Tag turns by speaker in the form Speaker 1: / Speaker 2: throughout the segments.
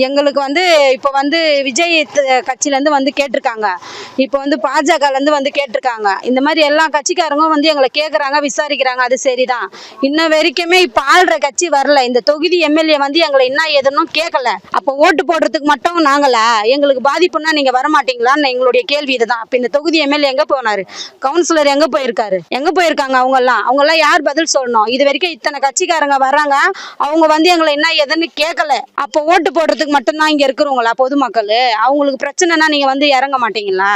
Speaker 1: எங்களுக்கு வந்து இப்போ வந்து விஜய் கட்சியிலேருந்து வந்து கேட்டிருக்காங்க. இப்போ வந்து பாஜகலேருந்து வந்து கேட்டிருக்காங்க. இந்த மாதிரி எல்லா கட்சிக்காரங்க வந்து எங்களை கேட்குறாங்க விசாரிக்கிறாங்க அது சரிதான். இன்ன வரைக்குமே இப்போ ஆள்ற கட்சி வரல. இந்த தொகுதி எம்எல்ஏ வந்து எங்களை என்ன எதுன்னு கேட்கல அப்போ ஓட்டு போடுறதுக்கு மட்டும் நாங்களா எங்களுக்கு பாதிப்புன்னா நீங்கள் வரமாட்டீங்களான்னு எங்களுடைய கேள்வி இதுதான். இப்போ இந்த தொகுதி எம்எல்ஏ எங்கே போனார்? கவுன்சிலர் எங்கே போயிருக்காரு? எங்கே போயிருக்காங்க அவங்கெல்லாம்? அவங்கெல்லாம் யார் பதில் சொல்லணும்? இது வரைக்கும் இத்தனை கட்சிக்காரங்க வர்றாங்க அவங்க வந்து எங்களை என்ன ஏதுன்னு கேட்கல அப்போ ஓட்டு போடுறதுக்கு மட்டும்தான் இங்கே இருக்கிறவங்களா பொதுமக்கள்? அவங்களுக்கு பிரச்சனைனா நீங்க வந்து இறங்க மாட்டீங்களா?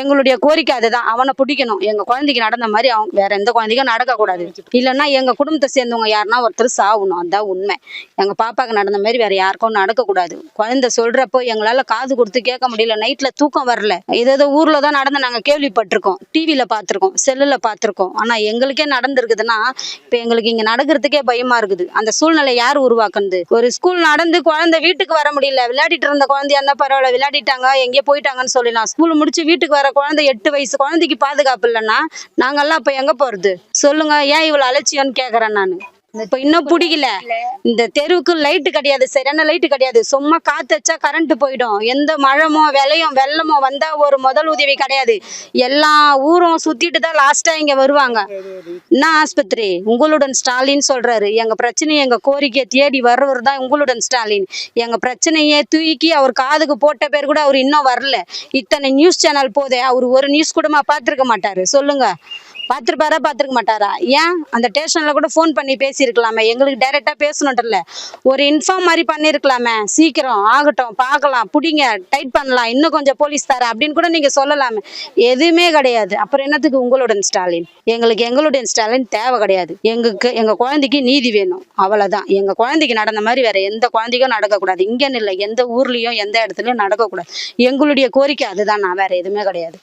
Speaker 1: எங்களுடைய கோரிக்கை அதுதான். அவனை பிடிக்கணும். எங்க குழந்தைக்கு நடந்த மாதிரி அவங்க வேற எந்த குழந்தைக்கும் நடக்கக்கூடாது. இல்லைன்னா எங்க குடும்பத்தை சேர்ந்தவங்க யாருன்னா ஒருத்தர் சாகணும். அதுதான் உண்மை. எங்கள் பாப்பாவுக்கு நடந்த மாதிரி வேற யாருக்கும் நடக்கக்கூடாது. குழந்தை சொல்றப்போ எங்களால காது கொடுத்து கேட்க முடியல. நைட்ல தூக்கம் வரல. இது ஏதோ ஊரில் தான் நடந்து நாங்கள் கேள்விப்பட்டிருக்கோம். டிவியில் பார்த்துருக்கோம். செல்லில் பார்த்துருக்கோம். ஆனால் எங்களுக்கே நடந்திருக்குதுன்னா இப்போ எங்களுக்கு இங்க நடக்கிறதுக்கே பயமாக இருக்குது. அந்த சூழ்நிலை யார் உருவாக்குனது? ஒரு ஸ்கூல் நடந்து குழந்தை வீட்டுக்கு வர முடியல. விளையாடிட்டு இருந்த குழந்தையா இருந்தா பரவாயில்ல. விளையாடிட்டாங்க எங்கேயோ போயிட்டாங்கன்னு சொல்லலாம் ஸ்கூல் முடிச்சு வீட்டுக்கு வர குழந்தை எட்டு வயசு. குழந்தைக்கு பாதுகாப்பு இல்லைன்னா நாங்கெல்லாம் அப்ப எங்க போறது? சொல்லுங்க ஏன் இவ்வளவு அலட்சியம்னு கேக்குறேன் நானு. இப்ப இன்னும் பிடிக்கல. இந்த தெருவுக்கு லைட்டு கிடையாது சரியான லைட்டு கிடையாது. சும்மா காத்து வச்சா கரண்ட் போயிடும். எந்த மழமோ வெளையும் வெள்ளமோ வந்தா ஒரு முதல் உதவி கிடையாது. எல்லா ஊரும் சுத்திட்டு தான் லாஸ்டா இங்க வருவாங்க. என்ன ஆஸ்பத்திரி? உங்களுடன் ஸ்டாலின் சொல்றாரு. எங்க பிரச்சனையை எங்க கோரிக்கையை தேடி வர்றவர் தான் உங்களுடன் ஸ்டாலின். எங்க பிரச்சனையை தூக்கி அவர் காதுக்கு போட்ட பேர் கூட அவர் இன்னும் வரல. இத்தனை நியூஸ் சேனல் போதே அவர் ஒரு நியூஸ் கூடமா பார்த்திருக்க மாட்டாரு. சொல்லுங்க. பார்த்துருப்பாரா பார்த்துருக்க மாட்டாரா? ஏன்? அந்த ஸ்டேஷனில் கூட ஃபோன் பண்ணி பேசியிருக்கலாமே. எங்களுக்கு டைரெக்டாக பேசணுன்றல ஒரு இன்ஃபார்ம் மாதிரி பண்ணியிருக்கலாமே. சீக்கிரம் ஆகட்டும் பார்க்கலாம் பிடிங்க டைட் பண்ணலாம். இன்னும் கொஞ்சம் போலீஸ் தர அப்படின்னு கூட நீங்கள் சொல்லலாமே. எதுவுமே கிடையாது. அப்புறம் என்னத்துக்கு உங்களுடன் ஸ்டாலின்? எங்களுக்கு எங்களுடைய ஸ்டாலின் தேவை கிடையாது. எங்களுக்கு எங்கள் குழந்தைக்கு நீதி வேணும். அவ்வளோதான் எங்கள் குழந்தைக்கு நடந்த மாதிரி வேற எந்த குழந்தைக்கும் நடக்கக்கூடாது. இங்கேன்னு இல்லை. எந்த ஊர்லேயும் எந்த இடத்துலையும் நடக்கக்கூடாது. எங்களுடைய கோரிக்கை அதுதான். நான் வேற எதுவுமே கிடையாது.